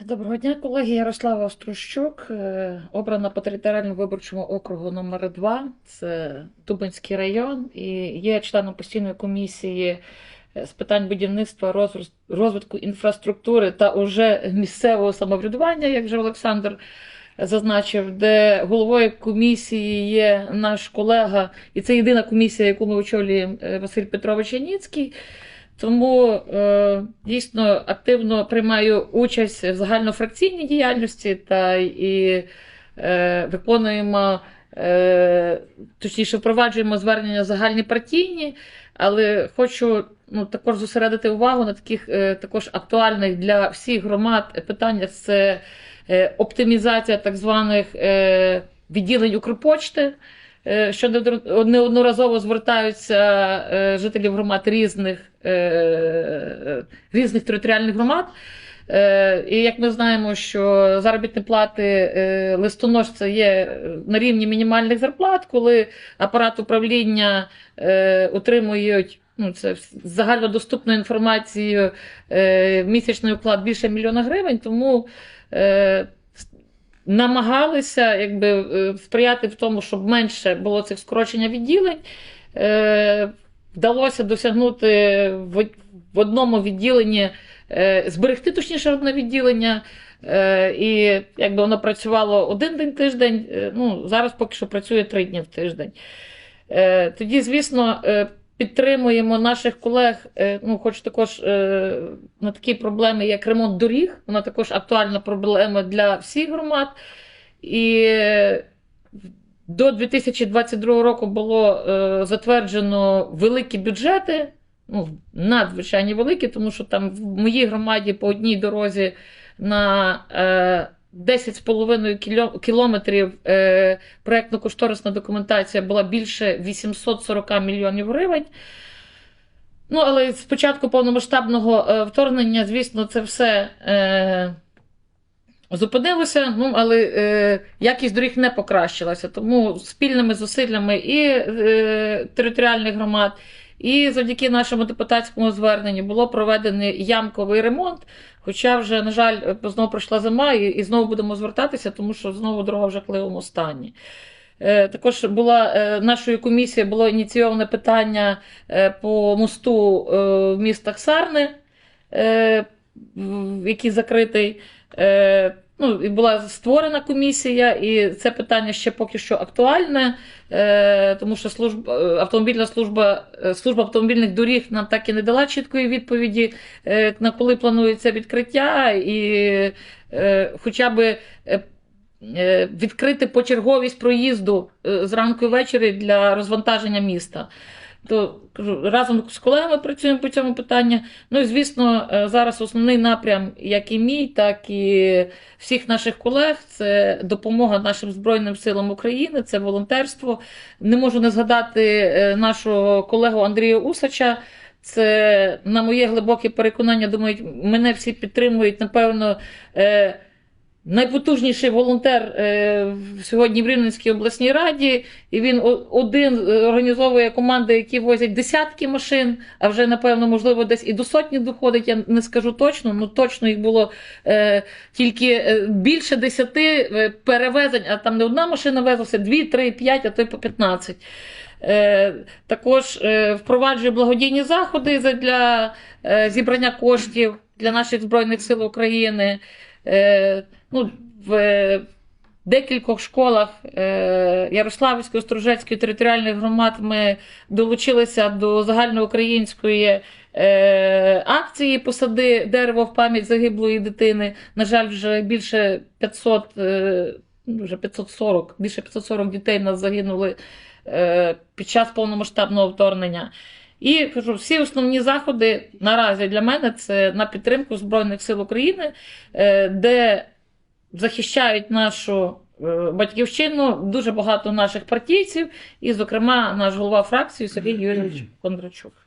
Доброго дня, колеги. Ярослава Острощук, е, обрана по територіальному виборчому округу номер 2 це Дубинський район, і є членом постійної комісії е, з питань будівництва, розвитку- інфраструктури та уже місцевого самоврядування, як вже Олександр зазначив, де головою комісії є наш колега, і це єдина комісія, яку ми очолюємо е, Василь Петрович Яніцький. Тому е, дійсно активно приймаю участь в загальнофракційній діяльності та і е, виконуємо, е, точніше, впроваджуємо звернення загальні партійні, але хочу ну, також зосередити увагу на таких е, також актуальних для всіх громад питаннях це е, оптимізація так званих е, відділень Укрпочти. Е, що неодно- неодноразово звертаються е, жителі громад різних, різних територіальних громад. Е, І як ми знаємо, що заробітні плати е, листоносця є на рівні мінімальних зарплат, коли апарат управління е, отримують ну, це загальнодоступну інформацію, е, місячний уклад більше мільйона гривень, тому е, намагалися якби, е, сприяти в тому, щоб менше було цих скорочення відділень. Вдалося досягнути в, одному відділенні, е, зберегти точніше одне відділення. Е, і якби воно працювало один день тиждень, е, ну, зараз поки що працює три дні в тиждень. Тоді, звісно, підтримуємо наших колег. ну, хочу також на такі проблеми, як ремонт доріг. Вона також актуальна проблема для всіх громад. І до 2022 року було е, затверджено великі бюджети, ну, надзвичайно великі, тому що там в моїй громаді по одній дорозі на е, 10,5 кілометрів е, проєктно-кошторисна документація була більше 840 мільйонів гривень. Ну, але з початку повномасштабного е, вторгнення, звісно, це все е, зупинилося, ну, але е, якість доріг не покращилася. Тому спільними зусиллями і е, територіальних громад, і завдяки нашому депутатському зверненню було проведений ямковий ремонт. Хоча вже, на жаль, знову пройшла зима, і, і знову будемо звертатися, тому що знову дорога в жахливому стані. Е, Також була е, нашою комісією було ініційоване питання е, по мосту в містах Сарни, який закритий. Е, Ну, і була створена комісія, і це питання ще поки що актуальне, е, тому що служба, е, автомобільна служба, е, служба автомобільних доріг нам так і не дала чіткої відповіді, е, на коли планується відкриття, і е, хоча б е, відкрити почерговість проїзду зранку і ввечері для розвантаження міста. То кажу, разом з колегами працюємо по цьому питанню. Ну і звісно, е, зараз основний напрям, як і мій, так і всіх наших колег, це допомога нашим Збройним силам України, це волонтерство. Не можу не згадати е, нашого колегу Андрія Усача. Це, на моє глибоке переконання, думаю, мене всі підтримують, напевно. Найпотужніший волонтер е, сьогодні в Рівненській обласній раді, і він один е, організовує команди, які возять десятки машин, а вже, напевно, можливо, десь і до сотні доходить. Я не скажу точно, ну точно їх було е, тільки більше десяти перевезень, а там не одна машина везлася, дві, три, п'ять, а то й по 15. Е, також впроваджує благодійні заходи для зібрання коштів для наших Збройних сил України. Е, ну, в е, декількох школах е, Ярославської, Острожецької територіальних громад ми долучилися до загальноукраїнської акції Посади дерево в пам'ять загиблої дитини. На жаль, вже більше 500, е, ну, вже 540, більше 540 дітей нас загинули під час повномасштабного вторгнення. І кажу, всі основні заходи наразі для мене це на підтримку Збройних сил України, е, де захищають нашу е, батьківщину дуже багато наших партійців, і, зокрема, наш голова фракції Сергій Юрійович Кондрачук.